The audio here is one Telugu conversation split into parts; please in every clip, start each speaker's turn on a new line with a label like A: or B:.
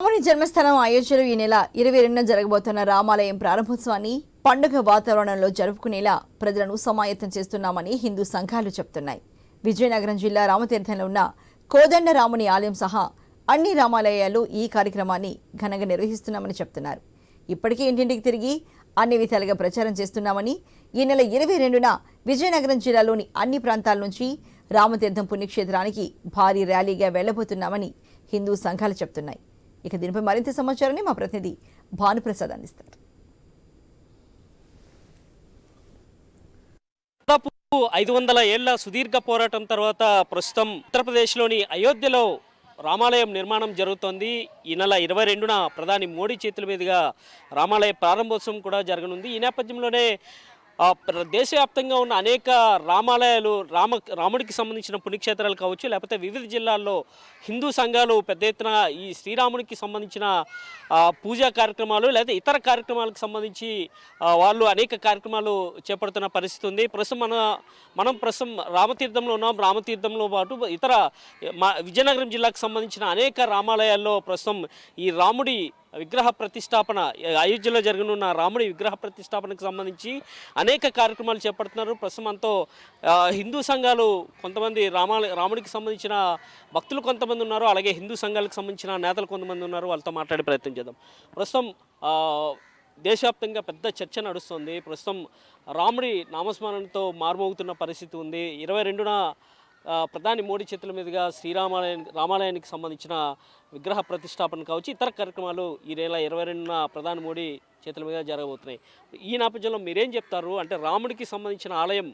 A: రాముని జన్మస్థలం అయోధ్యలో ఈ నెల ఇరవై రెండున జరగబోతున్న రామాలయం ప్రారంభోత్సవాన్ని పండుగ వాతావరణంలో జరుపుకునేలా ప్రజలను సమాయత్తం చేస్తున్నామని హిందూ సంఘాలు చెప్తున్నాయి. విజయనగరం జిల్లా రామతీర్థంలో ఉన్న కోదండ రాముని ఆలయం సహా అన్ని రామాలయాలు ఈ కార్యక్రమాన్ని ఘనంగా నిర్వహిస్తున్నామని చెప్తున్నారు. ఇప్పటికే ఇంటింటికి తిరిగి అన్ని విధాలుగా ప్రచారం చేస్తున్నామని ఈ నెల ఇరవై రెండున విజయనగరం జిల్లాలోని అన్ని ప్రాంతాల నుంచి రామతీర్థం పుణ్యక్షేత్రానికి భారీ ర్యాలీగా వెళ్ళబోతున్నామని హిందూ సంఘాలు చెబుతున్నాయి ఇక దీనిపై మరింత సమాచారాన్ని మా ప్రతినిధి భానుప్రసాద్ అందిస్తారు.
B: దాదాపు ఐదు వందల ఏళ్ళ సుదీర్ఘ పోరాటం తర్వాత ప్రస్తుతం ఉత్తరప్రదేశ్లోని అయోధ్యలో రామాలయం నిర్మాణం జరుగుతోంది. ఈ నెల ఇరవై రెండున ప్రధాని మోడీ చేతుల మీదుగా రామాలయ ప్రారంభోత్సవం కూడా జరగనుంది. ఈ నేపథ్యంలోనే దేశవ్యాప్తంగా ఉన్న అనేక రామాలయాలు రామ రాముడికి సంబంధించిన పుణ్యక్షేత్రాలు కావచ్చు లేకపోతే వివిధ జిల్లాల్లో హిందూ సంఘాలు పెద్ద ఎత్తున ఈ శ్రీరామునికి సంబంధించిన పూజా కార్యక్రమాలు లేదా ఇతర కార్యక్రమాలకు సంబంధించి వాళ్ళు అనేక కార్యక్రమాలు చేపడుతున్న పరిస్థితి ఉంది. ప్రస్తుతం మన మనం ప్రస్తుతం రామతీర్థంలో ఉన్నాం. రామతీర్థంలో పాటు ఇతర మా విజయనగరం జిల్లాకు సంబంధించిన అనేక రామాలయాల్లో ప్రస్తుతం ఈ రాముడి విగ్రహ ప్రతిష్టాపన అయోధ్యలో జరగనున్న రాముడి విగ్రహ ప్రతిష్టాపనకు సంబంధించి అనేక కార్యక్రమాలు చేపడుతున్నారు. ప్రస్తుతం హిందూ సంఘాలు కొంతమంది రామాల రాముడికి సంబంధించిన భక్తులు కొంతమంది ఉన్నారు. అలాగే హిందూ సంఘాలకు సంబంధించిన నేతలు కొంతమంది ఉన్నారు. వాళ్ళతో మాట్లాడే ప్రయత్నం చేద్దాం. ప్రస్తుతం దేశవ్యాప్తంగా పెద్ద చర్చ నడుస్తుంది. ప్రస్తుతం రాముడి నామస్మరణతో మారుమోగుతున్న పరిస్థితి ఉంది. ఇరవై రెండున ప్రధాని మోడీ చేతుల మీదుగా శ్రీరామాలయం రామాలయానికి సంబంధించిన విగ్రహ ప్రతిష్టాపన కావచ్చు ఇతర కార్యక్రమాలు ఈ నెల ఇరవై రెండున ప్రధాని మోడీ చేతుల మీద జరగబోతున్నాయి. ఈ నేపథ్యంలో మీరేం చెప్తారు? అంటే రాముడికి సంబంధించిన ఆలయం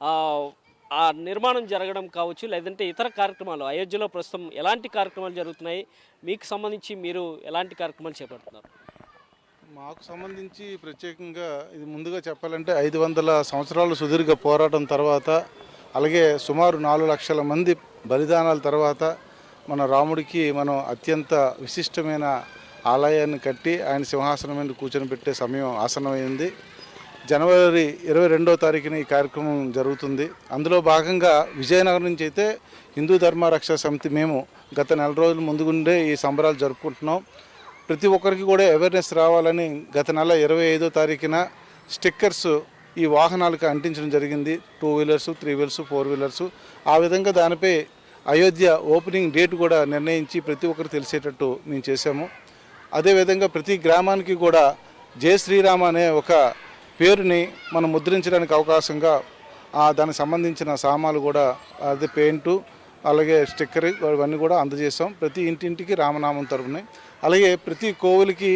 B: ఆ, నిర్మాణం జరగడం కావచ్చు లేదంటే ఇతర కార్యక్రమాలు అయోధ్యలో ప్రస్తుతం ఎలాంటి కార్యక్రమాలు జరుగుతున్నాయి? మీకు సంబంధించి మీరు ఎలాంటి కార్యక్రమాలు చేపడుతున్నారు?
C: మాకు సంబంధించి ప్రత్యేకంగా ఇది ముందుగా చెప్పాలంటే ఐదు వందల సంవత్సరాలు సుదీర్ఘ పోరాటం తర్వాత అలాగే సుమారు నాలుగు లక్షల మంది బలిదానాల తర్వాత మన రాముడికి మనం అత్యంత విశిష్టమైన ఆలయాన్ని కట్టి ఆయన సింహాసనం మీద కూర్చొని పెట్టే సమయం ఆసనమైంది జనవరి ఇరవై రెండో తారీఖున ఈ కార్యక్రమం జరుగుతుంది. అందులో భాగంగా విజయనగరం నుంచి అయితే హిందూ ధర్మ రక్షా సమితి మేము గత నెల రోజుల ముందుగుండే ఈ సంబరాలు జరుపుకుంటున్నాం. ప్రతి ఒక్కరికి కూడా అవేర్నెస్ రావాలని గత నెల ఇరవై ఐదో తారీఖున స్టిక్కర్స్ ఈ వాహనాలకు అంటించడం జరిగింది. Two wheelers three wheelers four wheelers ఆ విధంగా దానిపై అయోధ్య ఓపెనింగ్ డేట్ కూడా నిర్ణయించి ప్రతి ఒక్కరు తెలిసేటట్టు మేము చేశాము. అదేవిధంగా ప్రతి గ్రామానికి కూడా జయ శ్రీరామ అనే ఒక పేరుని మనం ముద్రించడానికి అవకాశంగా దానికి సంబంధించిన సామాన్లు కూడా అదే పెయింటు అలాగే స్టిక్కర్ ఇవన్నీ కూడా అందజేసాం ప్రతి ఇంటింటికి రామనామం తరపునాయి అలాగే ప్రతి కోవిలికి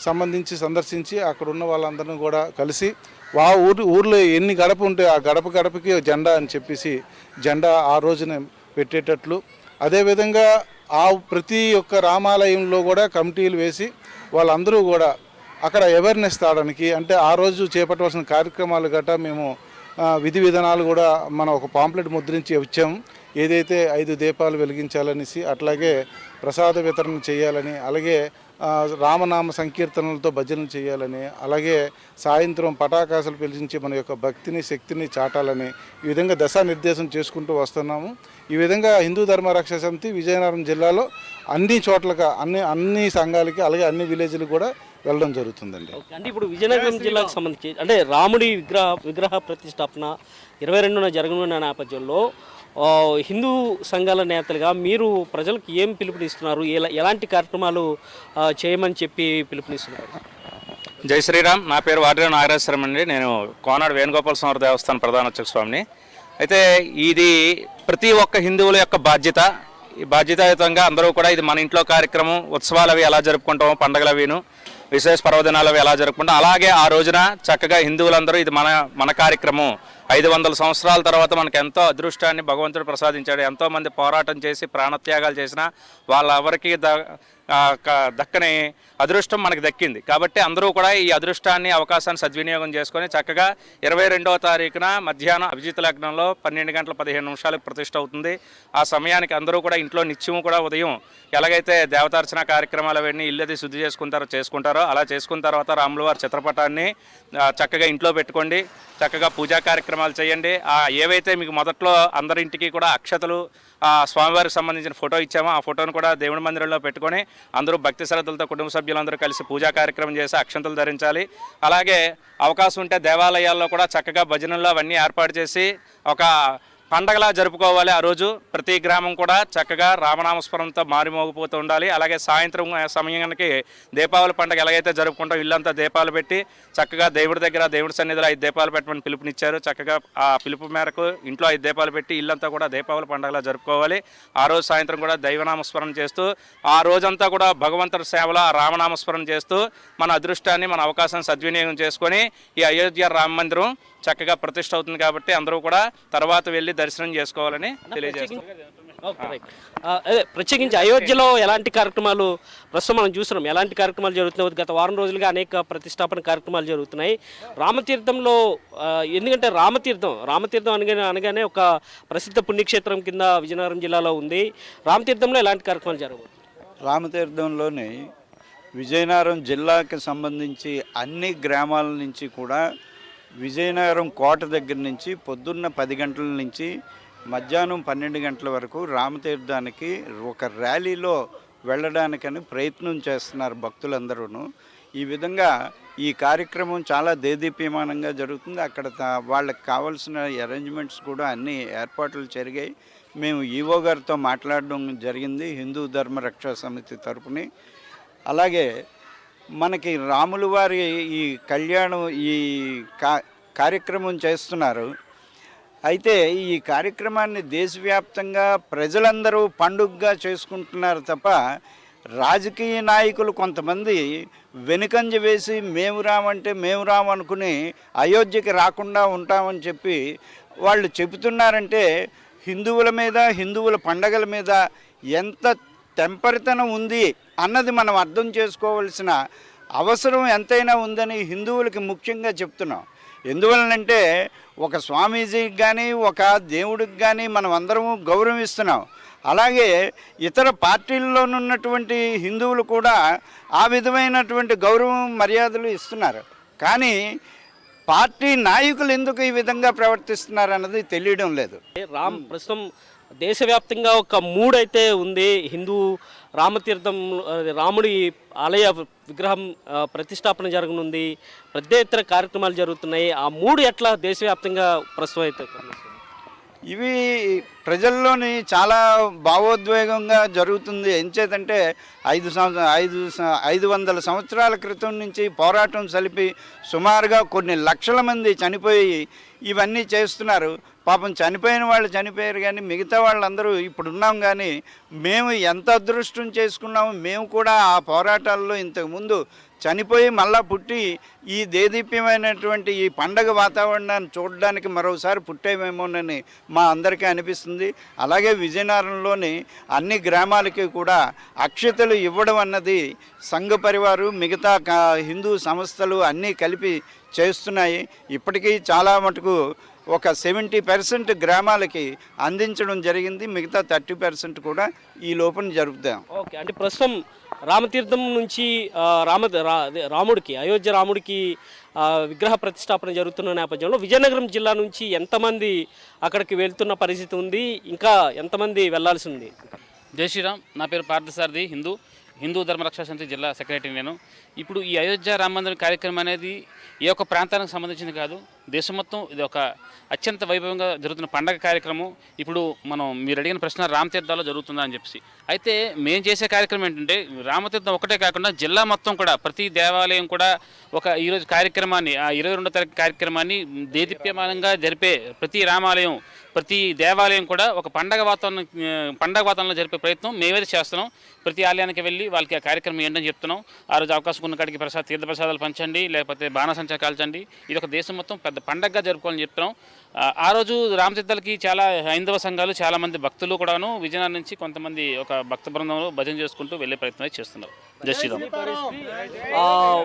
C: సంబంధించి సందర్శించి అక్కడ ఉన్న వాళ్ళందరినీ కూడా కలిసి వా ఊరు ఊర్లో ఎన్ని గడప ఉంటే ఆ గడప గడపకి జెండా అని చెప్పేసి జెండా ఆ రోజున పెట్టేటట్లు. అదేవిధంగా ఆ ప్రతి ఒక్క రామాలయంలో కూడా కమిటీలు వేసి వాళ్ళందరూ కూడా అక్కడ అవేర్నెస్ తావడానికి అంటే ఆ రోజు చేపట్టవలసిన కార్యక్రమాలు గట్రా మేము విధి విధానాలు కూడా మనం ఒక పాంప్లెట్ ముద్రించి ఇచ్చాము ఏదైతే ఐదు దీపాలు వెలిగించాలనేసి అట్లాగే ప్రసాద వితరణ చేయాలని అలాగే రామనామ సంకీర్తనలతో భజనలు చేయాలని అలాగే సాయంత్రం పటాకాశలు పిలిచించి మన యొక్క భక్తిని శక్తిని చాటాలని ఈ విధంగా దశానిర్దేశం చేసుకుంటూ వస్తున్నాము. ఈ విధంగా హిందూ ధర్మ రక్షా సమితి విజయనగరం జిల్లాలో అన్ని చోట్లగా అన్ని అన్ని సంఘాలకి అలాగే అన్ని విలేజ్లకు కూడా వెళ్ళడం జరుగుతుందండి.
B: అంటే ఇప్పుడు విజయనగరం జిల్లాకు సంబంధించి అంటే రాముడి విగ్రహ విగ్రహ ప్రతిష్టాపన ఇరవై రెండున జరగనున్న నేపథ్యంలో హిందూ సంఘాల నేతలుగా మీరు ప్రజలకు ఏం పిలుపునిస్తున్నారు? ఎలా ఎలాంటి కార్యక్రమాలు చేయమని చెప్పి పిలుపునిస్తున్నారు?
D: జై శ్రీరామ్. నా పేరు వాడ్రే నాగరాశ్వరం అండి. నేను కోనాడు వేణుగోపాల స్వామి దేవస్థానం ప్రధాన అర్చక స్వామిని. అయితే ఇది ప్రతి ఒక్క హిందువుల యొక్క బాధ్యత. ఈ బాధ్యతాయుతంగా అందరూ కూడా ఇది మన ఇంట్లో కార్యక్రమం. ఉత్సవాలు అవి ఎలా జరుపుకుంటామో పండగలు అవిను విశేష పర్వదినాలు అవి ఎలా జరుపుకుంటాం అలాగే ఆ రోజున చక్కగా హిందువులందరూ ఇది మన మన కార్యక్రమం. ఐదు వందల సంవత్సరాల తర్వాత మనకు ఎంతో అదృష్టాన్ని భగవంతుడు ప్రసాదించాడు. ఎంతోమంది పోరాటం చేసి ప్రాణత్యాగాలు చేసిన వాళ్ళెవరికి ద దక్కని అదృష్టం మనకు దక్కింది. కాబట్టి అందరూ కూడా ఈ అదృష్టాన్ని అవకాశాన్ని సద్వినియోగం చేసుకొని చక్కగా ఇరవై రెండవ తారీఖున మధ్యాహ్నం అభిజిత్ లగ్నంలో పన్నెండు గంటల పదిహేను నిమిషాలకు ప్రతిష్ట అవుతుంది. ఆ సమయానికి అందరూ కూడా ఇంట్లో నిత్యము కూడా ఉదయం ఎలాగైతే దేవతార్చన కార్యక్రమాలు అవన్నీ ఇల్లది శుద్ధి చేసుకుంటారో చేసుకుంటారో అలా చేసుకున్న తర్వాత రాములవారి చిత్రపటాన్ని చక్కగా ఇంట్లో పెట్టుకోండి. చక్కగా పూజా కార్యక్రమం కార్యక్రమాలు చేయండి. ఏవైతే మీకు మొదట్లో అందరింటికి కూడా అక్షతలు స్వామివారికి సంబంధించిన ఫోటో ఇచ్చామో ఆ ఫోటోను కూడా దేవుడి మందిరంలో పెట్టుకొని అందరూ భక్తి శ్రద్ధలతో కుటుంబ సభ్యులందరూ కలిసి పూజా కార్యక్రమం చేసి అక్షంతలు ధరించాలి. అలాగే అవకాశం ఉంటే దేవాలయాల్లో కూడా చక్కగా భజనలు అవన్నీ ఏర్పాటు చేసి ఒక పండగలా జరుపుకోవాలి. ఆ రోజు ప్రతి గ్రామం కూడా చక్కగా రామనామస్మరణతో మారిమోగిపోతూ ఉండాలి. అలాగే సాయంత్రం సమయానికి దీపావళి పండుగ ఎలాగైతే జరుపుకుంటాం ఇల్లంతా దీపాలు పెట్టి చక్కగా దేవుడి దగ్గర దేవుడి సన్నిధిలో ఐదు దీపాలు పెట్టమని పిలుపునిచ్చారు. చక్కగా ఆ పిలుపు మేరకు ఇంట్లో ఐదు దీపాలు పెట్టి ఇల్లంతా కూడా దీపావళి పండుగలా జరుపుకోవాలి. ఆ రోజు సాయంత్రం కూడా దైవనామస్మరణ చేస్తూ ఆ రోజంతా కూడా భగవంతుడి సేవలో ఆ రామనామస్మరణ చేస్తూ మన అదృష్టాన్ని మన అవకాశాన్ని సద్వినియోగం చేసుకొని ఈ అయోధ్య రామ మందిరం చక్కగా ప్రతిష్ట అవుతుంది కాబట్టి అందరూ కూడా తర్వాత వెళ్ళి దర్శనం చేసుకోవాలని తెలియజేస్తారు
B: అదే ప్రత్యేకించి అయోధ్యలో ఎలాంటి కార్యక్రమాలు ప్రస్తుతం మనం చూస్తున్నాం ఎలాంటి కార్యక్రమాలు జరుగుతున్నాయి? గత వారం రోజులుగా అనేక ప్రతిష్టాపన కార్యక్రమాలు జరుగుతున్నాయి. రామతీర్థంలో ఎందుకంటే రామతీర్థం రామతీర్థం అనగానే అనగానే ఒక ప్రసిద్ధ పుణ్యక్షేత్రం కింద విజయనగరం జిల్లాలో ఉంది. రామతీర్థంలో ఎలాంటి కార్యక్రమాలు జరగబోతున్నాయి?
E: రామతీర్థంలోని విజయనగరం జిల్లాకి సంబంధించి అన్ని గ్రామాల నుంచి కూడా విజయనగరం కోట దగ్గర నుంచి పొద్దున్న పది గంటల నుంచి మధ్యాహ్నం పన్నెండు గంటల వరకు రామతీర్థానికి ఒక ర్యాలీలో వెళ్ళడానికని ప్రయత్నం చేస్తున్నారు భక్తులందరూ ఈ విధంగా ఈ కార్యక్రమం చాలా దేదీప్యమానంగా జరుగుతుంది. అక్కడ తా- వాళ్ళకి కావాల్సిన అరేంజ్మెంట్స్ కూడా అన్ని ఏర్పాట్లు జరిగాయి. మేము ఈవో గారితో మాట్లాడడం జరిగింది. హిందూ ధర్మ రక్షా సమితి తరపుని. అలాగే మనకి రాములు వారి ఈ కళ్యాణం ఈ కా కార్యక్రమం చేస్తున్నారు. అయితే ఈ కార్యక్రమాన్ని దేశవ్యాప్తంగా ప్రజలందరూ పండుగగా చేసుకుంటున్నారు తప్ప రాజకీయ నాయకులు కొంతమంది వెనుకంజ వేసి మేము రామంటే మేము రాము అనుకుని అయోధ్యకి రాకుండా ఉంటామని చెప్పి వాళ్ళు చెబుతున్నారంటే హిందువుల మీద హిందువుల పండగల మీద ఎంత తెంపరితనం ఉంది అన్నది మనం అర్థం చేసుకోవాల్సిన అవసరం ఎంతైనా ఉందని హిందువులకి ముఖ్యంగా చెప్తున్నాం. ఎందువలనంటే ఒక స్వామీజీకి కానీ ఒక దేవుడికి కానీ మనం అందరము గౌరవిస్తున్నాం. అలాగే ఇతర పార్టీల్లోనున్నటువంటి హిందువులు కూడా ఆ విధమైనటువంటి గౌరవం మర్యాదలు ఇస్తున్నారు. కానీ పార్టీ నాయకులు ఎందుకు ఈ విధంగా ప్రవర్తిస్తున్నారు అన్నది తెలియడం లేదు.
B: రామ్ ప్రస్తుతం దేశవ్యాప్తంగా ఒక మూడైతే ఉంది. హిందూ రామతీర్థం రాముడి ఆలయ విగ్రహం ప్రతిష్టాపన జరగనుంది. పెద్ద ఎత్తున కార్యక్రమాలు జరుగుతున్నాయి. ఆ మూడు ఎట్లా దేశవ్యాప్తంగా ప్రస్తుతం అయితే
E: ఇవి ప్రజల్లోని చాలా భావోద్వేగంగా జరుగుతుంది. ఎంచేతంటే ఐదు సంవత్సరం ఐదు ఐదు వందల సంవత్సరాల క్రితం నుంచి పోరాటం సలిపి సుమారుగా కొన్ని లక్షల మంది చనిపోయి ఇవన్నీ చేస్తున్నారు. పాపం చనిపోయిన వాళ్ళు చనిపోయారు కానీ మిగతా వాళ్ళందరూ ఇప్పుడు ఉన్నాం కానీ మేము ఎంత అదృష్టం చేసుకున్నాము మేము కూడా ఆ పోరాటాల్లో ఇంతకుముందు చనిపోయి మళ్ళా పుట్టి ఈ దేదీప్యమైనటువంటి ఈ పండగ వాతావరణాన్ని చూడడానికి మరోసారి పుట్టేమేమోనని మా అందరికీ అనిపిస్తుంది. అలాగే విజయనగరంలోని అన్ని గ్రామాలకి కూడా అక్షతలు ఇవ్వడం అన్నది సంఘ పరివారు మిగతా కా- హిందూ సంస్థలు అన్నీ కలిపి చేస్తున్నాయి. ఇప్పటికీ చాలా మటుకు ఒక సెవెంటీ పర్సెంట్ గ్రామాలకి అందించడం జరిగింది మిగతా థర్టీ పర్సెంట్ కూడా ఈ లోపల జరుపుతాం.
B: ఓకే అంటే ప్రస్తుతం రామతీర్థం నుంచి రామ రాముడికి అయోధ్య రాముడికి విగ్రహ ప్రతిష్టాపన జరుగుతున్న నేపథ్యంలో విజయనగరం జిల్లా నుంచి ఎంతమంది అక్కడికి వెళ్తున్న పరిస్థితి ఉంది? ఇంకా ఎంతమంది వెళ్ళాల్సి ఉంది?
F: జై శ్రీరామ్ నా పేరు పార్థసారథి హిందూ. హిందూ ధర్మరక్షా సమితి జిల్లా సెక్రటరీ నేను. ఇప్పుడు ఈ అయోధ్య రామ మందిరం కార్యక్రమం అనేది ఈ యొక్క ప్రాంతానికి సంబంధించింది కాదు దేశం మొత్తం ఇది ఒక అత్యంత వైభవంగా జరుగుతున్న పండగ కార్యక్రమం. ఇప్పుడు మనం మీరు అడిగిన ప్రశ్న రామతీర్థాల్లో జరుగుతుందా అని చెప్పి అయితే మేము చేసే కార్యక్రమం ఏంటంటే రామతీర్థం ఒకటే కాకుండా జిల్లా మొత్తం కూడా ప్రతి దేవాలయం కూడా ఒక ఈరోజు కార్యక్రమాన్ని ఆ ఇరవై రెండో తారీఖు కార్యక్రమాన్ని దేదీప్యమానంగా జరిపే ప్రతి రామాలయం ప్రతి దేవాలయం కూడా ఒక పండగ వాతావరణం పండగ వాతావరణంలో జరిపే ప్రయత్నం మేమైతే చేస్తున్నాం. ప్రతి ఆలయానికి వెళ్ళి వాళ్ళకి ఆ కార్యక్రమం ఏంటని చెప్తున్నాం. ఆ రోజు అవకాశం ఉన్న కాడికి ప్రసాద్ తీర్థ ప్రసాదాలు పంచండి లేకపోతే బాణసంచా కాల్చండి. ఇది ఒక దేశం మొత్తం పెద్ద పండగగా జరుపుకోవాలని చెప్తున్నాం. ఆ, రోజు రామతీర్థాలకి చాలా హైందవ సంఘాలు చాలా మంది భక్తులు కూడాను విజయనగరం నుంచి కొంతమంది ఒక భక్త బృందంలో భజన చేసుకుంటూ వెళ్ళే ప్రయత్నం చేస్తున్నారు. జై శ్రీరామ్.
B: ఆ,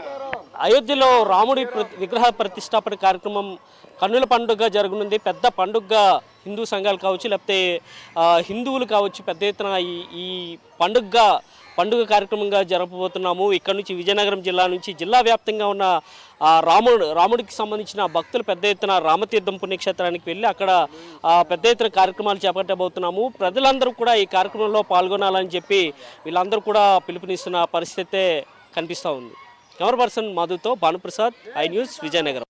B: అయోధ్యలో రాముడి విగ్రహ ప్రతిష్టాపన కార్యక్రమం కన్నుల పండుగ జరగనుంది. పెద్ద పండుగగా హిందూ సంఘాలు కావచ్చు లేకపోతే హిందువులు కావచ్చు పెద్ద ఎత్తున ఈ ఈ పండుగగా పండుగ కార్యక్రమంగా జరపబోతున్నాము. ఇక్కడ నుంచి విజయనగరం జిల్లా నుంచి జిల్లా వ్యాప్తంగా ఉన్న రాముడు రాముడికి సంబంధించిన భక్తులు పెద్ద ఎత్తున రామతీర్థం పుణ్యక్షేత్రానికి వెళ్ళి అక్కడ పెద్ద ఎత్తున కార్యక్రమాలు చేపట్టబోతున్నాము. ప్రజలందరూ కూడా ఈ కార్యక్రమంలో పాల్గొనాలని చెప్పి వీళ్ళందరూ కూడా పిలుపునిస్తున్న పరిస్థితే కనిపిస్తూ ఉంది. కెమెరా పర్సన్ మధుతో భానుప్రసాద్ ఐ న్యూస్ విజయనగరం.